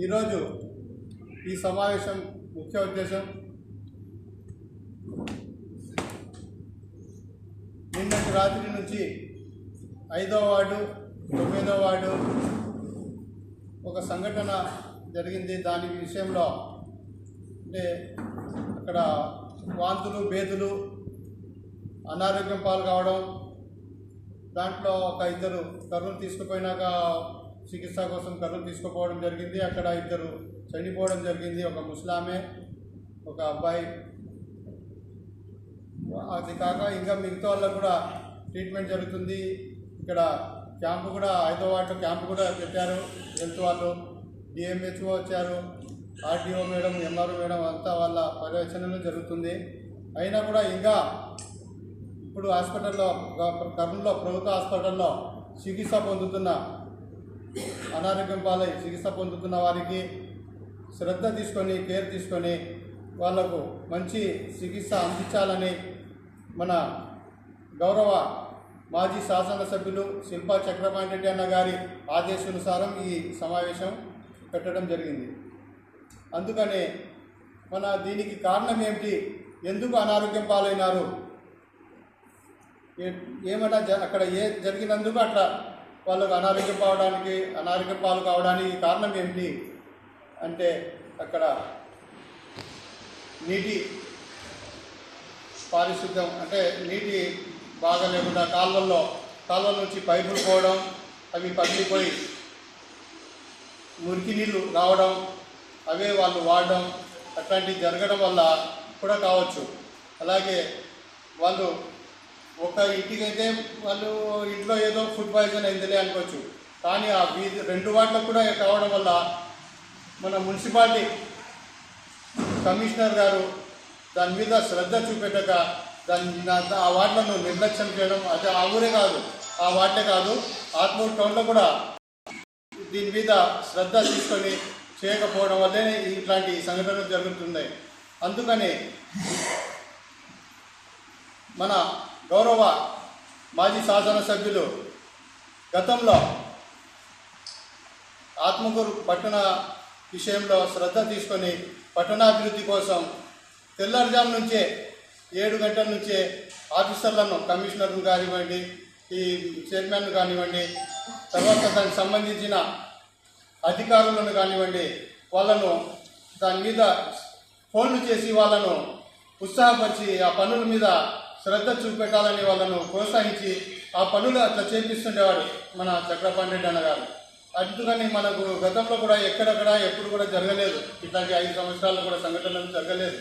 ఈరోజు ఈ సమావేశం ముఖ్య ఉద్దేశం నిన్నటి రాత్రి నుంచి ఐదో వార్డు తొమ్మిదో వార్డు ఒక సంఘటన జరిగింది. దాని విషయంలో అంటే అక్కడ వాంతులు బేదులు అనారోగ్యం పాలు కావడం దాంట్లో ఒక ఇద్దరు కర్నూలు తీసుకుపోయినాక చికిత్స కోసం కర్నూలు తీసుకుపోవడం జరిగింది. అక్కడ ఇద్దరు చనిపోవడం జరిగింది. ఒక ముస్లామే ఒక అబ్బాయి. అది కాక ఇంకా మిగతా వాళ్ళకు కూడా ట్రీట్మెంట్ జరుగుతుంది. ఇక్కడ క్యాంపు కూడా ఐదో వార్డు క్యాంపు కూడా పెట్టారు. హెల్త్ వాళ్ళు డిఎంహెచ్ఓ వచ్చారు. ఆర్టీఓ మేడం ఎంఆర్ఓ మేడం అంతా వాళ్ళ పర్యవేక్షణలో జరుగుతుంది. అయినా కూడా ఇంకా ఇప్పుడు హాస్పిటల్లో కర్నూలులో ప్రభుత్వ హాస్పిటల్లో చికిత్స పొందుతున్న అనారోగ్యం పాలై చికిత్స పొందుతున్న వారికి శ్రద్ధ తీసుకొని కేర్ తీసుకొని వాళ్ళకు మంచి చికిత్స అందించాలని మన గౌరవ మాజీ శాసనసభ్యులు శిల్పా చక్రపాణి రెడ్డి అన్న గారి ఆదేశానుసారం ఈ సమావేశం పెట్టడం జరిగింది. అందుకనే మన దీనికి కారణం ఏమిటి? ఎందుకు అనారోగ్యం పాలైనారు? ఏ- ఏమైనా అక్కడ ఏ జరిగినందుకు అట్లా వాళ్ళకు అనారోగ్యం పావడానికి అనారోగ్యం పాలు కావడానికి కారణం ఏమిటి? అంటే అక్కడ నీటి పారిశుద్ధ్యం అంటే నీటి బాగా లేకుండా కాలువల్లో కాలువల నుంచి పైపులు పోవడం అవి పగిలిపోయి మురికి నీళ్ళు రావడం అవే వాళ్ళు వాడడం అట్లాంటివి జరగడం వల్ల కూడా కావచ్చు. అలాగే వాళ్ళు ఒక ఇంటికైతే వాళ్ళు ఇంట్లో ఏదో ఫుడ్ పాయిజన్ అయిందిలే అనుకోవచ్చు. కానీ ఆ వీధి రెండు వాటిలకు కూడా కావడం వల్ల మన మున్సిపాలిటీ కమిషనర్ గారు దాని మీద శ్రద్ధ చూపెట్టక దాని ఆ వాటిలను నిర్లక్ష్యం చేయడం అది ఆ ఊరే కాదు ఆ వాటే కాదు ఆత్మూరు టౌన్లో కూడా దీని మీద శ్రద్ధ తీసుకొని చేయకపోవడం వల్లే ఇట్లాంటి సంఘటనలు జరుగుతున్నాయి. అందుకని మన గౌరవ మాజీ శాసనసభ్యులు గతంలో ఆత్మకూరు పట్టణ విషయంలో శ్రద్ధ తీసుకొని పట్టణాభివృద్ధి కోసం తెల్లారుజాము నుంచే ఏడు గంటల నుంచే ఆఫీసర్లను కమిషనర్లు కానివ్వండి ఈ చైర్మన్ను కానివ్వండి తర్వాత దానికి సంబంధించిన అధికారులను కానివ్వండి వాళ్ళను దాని మీద ఫోన్లు చేసి వాళ్ళను ఉత్సాహపరిచి ఆ పనుల మీద శ్రద్ధ చూపెట్టాలని వాళ్ళను ప్రోత్సహించి ఆ పనులు అట్లా చేపిస్తుండేవాడు మన చక్రపాణి రెడ్డి అన్నగారు. అందుకని మనకు గతంలో కూడా ఎక్కడెక్కడ ఎప్పుడు కూడా జరగలేదు. ఇట్లాంటి ఐదు సంవత్సరాలు కూడా సంఘటనలు జరగలేదు.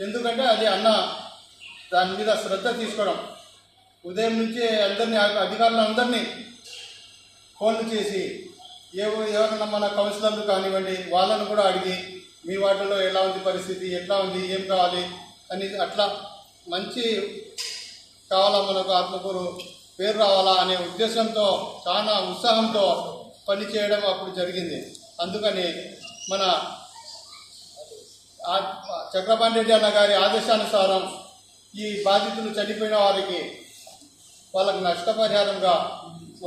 ఎందుకంటే అది అన్న దాని మీద శ్రద్ధ తీసుకోవడం. ఉదయం నుంచి అందరినీ అధికారులు అందరినీ ఫోన్లు చేసి ఏవో ఎవరైనా మన కౌన్సిలర్లు కానివ్వండి వాళ్ళను కూడా అడిగి మీ వాటిలో ఎలా ఉంది పరిస్థితి ఎట్లా ఉంది ఏం కావాలి అని అట్లా మంచి కావాలా మనకు ఆత్మకూరు పేరు రావాలా అనే ఉద్దేశంతో చాలా ఉత్సాహంతో పనిచేయడం అప్పుడు జరిగింది. అందుకని మన చక్రపాణి రెడ్డి అన్న గారి ఆదేశానుసారం ఈ బాధితులు చనిపోయిన వారికి వాళ్ళకు నష్టపరిహారంగా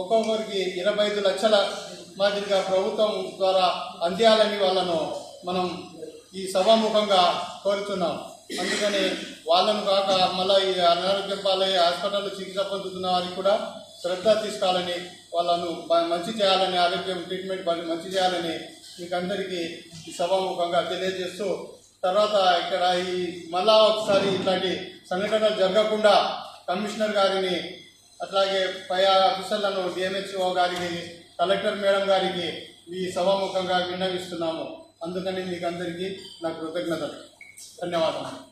ఒక్కొక్కరికి ఇరవై ఐదు లక్షల మాదిరిగా ప్రభుత్వం ద్వారా అందాలని వాళ్ళను మనం ఈ సభాముఖంగా కోరుతున్నాం. అందుకని వాళ్ళను కాక మళ్ళీ ఈ అనారోగ్యం పాలయ్యే హాస్పిటల్లో చికిత్స పొందుతున్న వారికి కూడా శ్రద్ధ తీసుకోవాలని వాళ్ళను మంచి చేయాలని ఆరోగ్యం ట్రీట్మెంట్ బాగా మంచి చేయాలని మీకు అందరికీ ఈ సభాముఖంగా తెలియజేస్తూ తర్వాత ఇక్కడ ఈ మళ్ళా ఒకసారి ఇట్లాంటి సంఘటనలు జరగకుండా కమిషనర్ గారిని అట్లాగే పై ఆఫీసర్లను డిఎంహెచ్ఓ గారికి కలెక్టర్ మేడం గారికి ఈ సభాముఖంగా విన్నవిస్తున్నాము. అందుకని మీకు అందరికీ నా కృతజ్ఞతలు. ధన్యవాదాలు